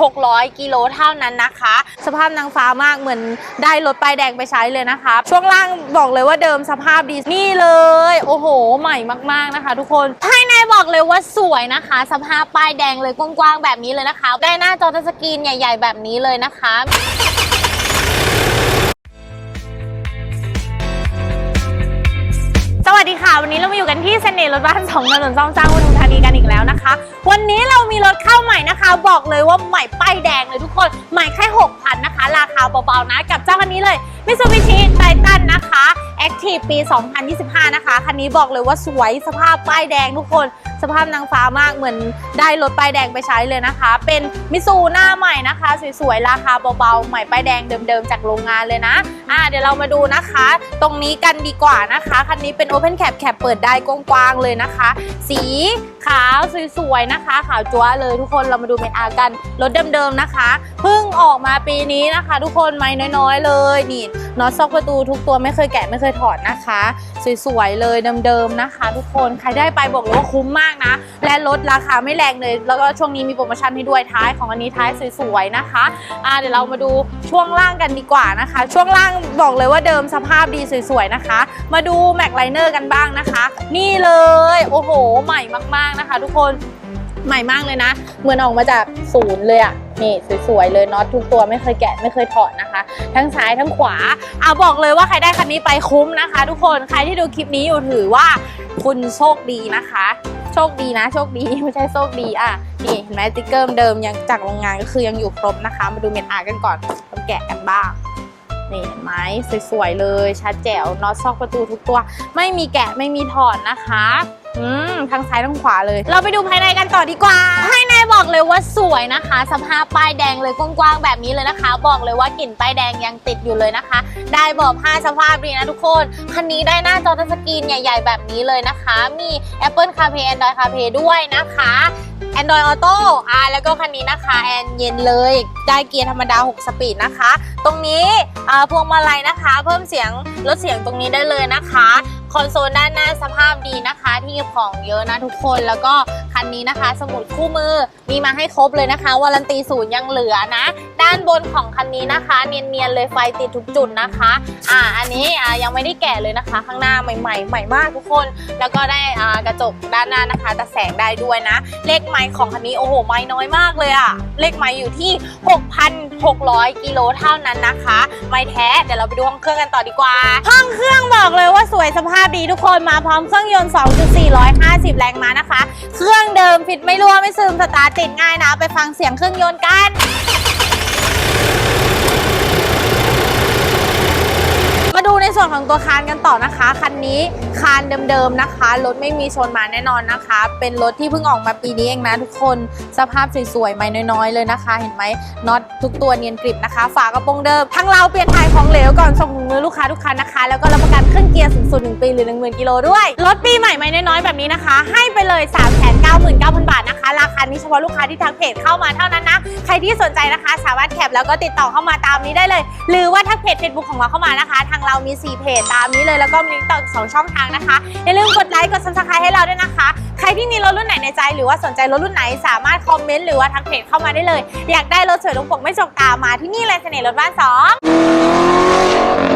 600 กิโลเท่านั้นนะคะ สภาพนางฟ้ามากเหมือนได้รถป้ายแดงไปใช้เลยนะคะ ช่วงล่างบอกเลยว่าเดิมสภาพดีนี่เลย โอ้โห ใหม่มากๆนะคะ ทุกคนภายในบอกเลยว่าสวยนะคะ สภาพป้ายแดงเลยกว้างๆแบบนี้เลยนะคะ ได้หน้าจอทัชสกรีนใหญ่ ๆ แบบนี้เลยนะคะ นี้เรามาอยู่กันที่เสน่ห์รถบ้านสองถนนซ่องจ้างปทุธานีกันอีกแล้วนะคะ วันนี้เรามีรถเข้าใหม่นะคะ บอกเลยว่าใหม่ป้ายแดงเลยทุกคน ใหม่แค่6,000นะคะ ราคาเบาๆนะกับเจ้าคันนี้เลย Mitsubishi Titan นะคะ Active ปี 2025 นะคะ คันนี้บอกเลยว่าสวยสภาพป้ายแดงทุกคน สภาพนางฟ้ามากเหมือนได้รถป้ายแดงไปใช้เลยนะคะ เป็นมิซูหน้าใหม่นะคะ สวยๆ ราคาเบาๆ ใหม่ป้ายแดงเดิมๆ จากโรงงานเลยนะ อ่าเดี๋ยวเรามาดูนะคะ ตรงนี้กันดีกว่านะคะ คันนี้เป็น Open Cap แคปเปิดได้กว้างๆเลยนะคะ สีขาวสวยๆนะคะ ขาวจั๊วเลยทุกคนเรามาดูเมทอากันรถเดิมๆนะคะเพิ่งออกมาปีนี้นะคะ ทุกคนไม่น้อยๆเลยนี่น็อตซอกประตูทุกตัวไม่เคยแกะไม่เคยถอดนะคะ สวยๆเลยเดิมๆนะคะ ทุกคนใครได้ไปบอกเลยว่าคุ้มมากนะ และลดราคาไม่แรงเลย แล้วก็ช่วงนี้มีโปรโมชั่นให้ด้วยท้ายของอันนี้ท้ายสวยๆนะคะอ่าเดี๋ยวเรามาดูช่วงล่างกันดีกว่านะคะ ช่วงล่างบอกเลยว่าเดิมสภาพดีสวยๆนะคะ มาดูแม็กไลเนอร์กันบ้างนะคะ นี่เลยโอ้โห ใหม่มากๆนะคะ ทุกคนใหม่มากเลยนะ เหมือนออกมาจากศูนย์เลยอะนี่สวยๆเลยน็อตทุกตัวไม่เคยแกะไม่เคยถอดนะคะ ทั้งซ้ายทั้งขวาเอาบอกเลยว่าใครได้คันนี้ไปคุ้มนะคะ ทุกคนใครที่ดูคลิปนี้อยู่ถือว่าคุณโชคดีนะคะ โชคดีนะ โชคดีไม่ใช่โชคดีอะนี่เห็นไหมติ๊กเกอร์เดิมยังจากโรงงานก็คือยังอยู่ครบนะคะ มาดูเมทอาร์กันก่อนต้องแกะกันบ้างนี่เห็นไหมสวยๆเลยชัดแจ๋วน็อตซอกประตูทุกตัว ไม่มีแกะไม่มีถอดนะคะ อืมทั้งซ้ายทั้งขวาเลย เราไปดูภายในกันต่อดีกว่า ภายในบอกเลยว่าสวยนะคะ สภาพป้ายแดงเลยกว้างๆแบบนี้เลยนะคะ บอกเลยว่ากลิ่นป้ายแดงยังติดอยู่เลยนะคะ ได้เบาะผ้าสภาพดีนะทุกคน คันนี้ได้หน้าจอทัชสกรีนใหญ่ ๆ แบบนี้เลยนะคะ มี Apple CarPlay Android CarPlay ด้วยนะคะ Android Auto อ่าแล้วก็คันนี้นะคะแอนเย็นเลย ได้เกียร์ธรรมดา 6 สปีดนะคะ ตรงนี้พวงมาลัยนะคะ เพิ่มเสียงลดเสียงตรงนี้ได้เลยนะคะ คอนโซลด้านหน้าสภาพดีนะคะ ที่เก็บของเยอะนะทุกคนแล้วก็ คันนี้นะคะ สมุดคู่มือมีมาให้ครบเลยนะคะวารันตีศูนย์ยังเหลือนะ ด้านบนของคันนี้นะคะ เนียนๆเลยไฟติดทุกจุดนะคะ อ่าอันนี้อ่ายังไม่ได้แกะเลยนะคะ ข้างหน้าใหม่ๆใหม่มากทุกคน แล้วก็ได้อ่ากระจกด้านหน้านะคะแต่แสงได้ด้วยนะ เลขไม้ของคันนี้โอ้โหไม้น้อยมากเลยอะเลขไม้อยู่ที่ 6,600 กิโลเท่านั้นนะคะ ไม้แท้เดี๋ยวเราไปดูห้องเครื่องกันต่อดีกว่า ห้องเครื่องบอกเลยว่าสวยสภาพดีทุกคนมาพร้อมเครื่องยนต์ 2.450 แรงม้านะคะ เครื่องเดิมฟิตไม่รั่วไม่ซึมสตาร์ทติดง่ายนะ ไปฟังเสียงเครื่องยนต์กัน มาดูในส่วนของตัวคานกันต่อนะคะ คันนี้ คานเดิมๆนะคะ รถไม่มีชนมาแน่นอนนะคะ เป็นรถที่เพิ่งออกมาปีนี้เองนะทุกคน สภาพสวยๆไม่น้อยๆเลยนะคะ เห็นไหมน็อตทุกตัวเนียนกริบนะคะ ฝากระโปรงเดิม ทั้งเราเปลี่ยนถ่ายของเหลวก่อนส่งถึงมือลูกค้าทุกคันนะคะ แล้วก็รับประกันขึ้นเกียร์สูงสุด1ปีหรือ 10,000กิโลด้วย รถปีใหม่ไม่น้อยๆแบบนี้นะคะ ให้ไปเลย 399,000 บาทนะคะ ราคานี้เฉพาะลูกค้าที่ทักเพจเข้ามาเท่านั้นนะ ใครที่สนใจนะคะ สามารถแคปแล้วก็ติดต่อเข้ามาตามนี้ได้เลย หรือว่าทักเพจ Facebook ของเราเข้ามานะคะ ทางเรามี4เพจตามนี้เลยแล้วก็มีต่อสองช่องทางนะคะ อย่าลืมกดไลค์กด subscribe ให้เราด้วยนะคะ ใครที่มีรถรุ่นไหนในใจ หรือว่าสนใจรถรุ่นไหนสามารถคอมเมนต์หรือว่าทักเพจเข้ามาได้เลย อยากได้รถสวยลงปกไม่จกตามาที่นี่เลยเสน่ห์รถบ้านสอง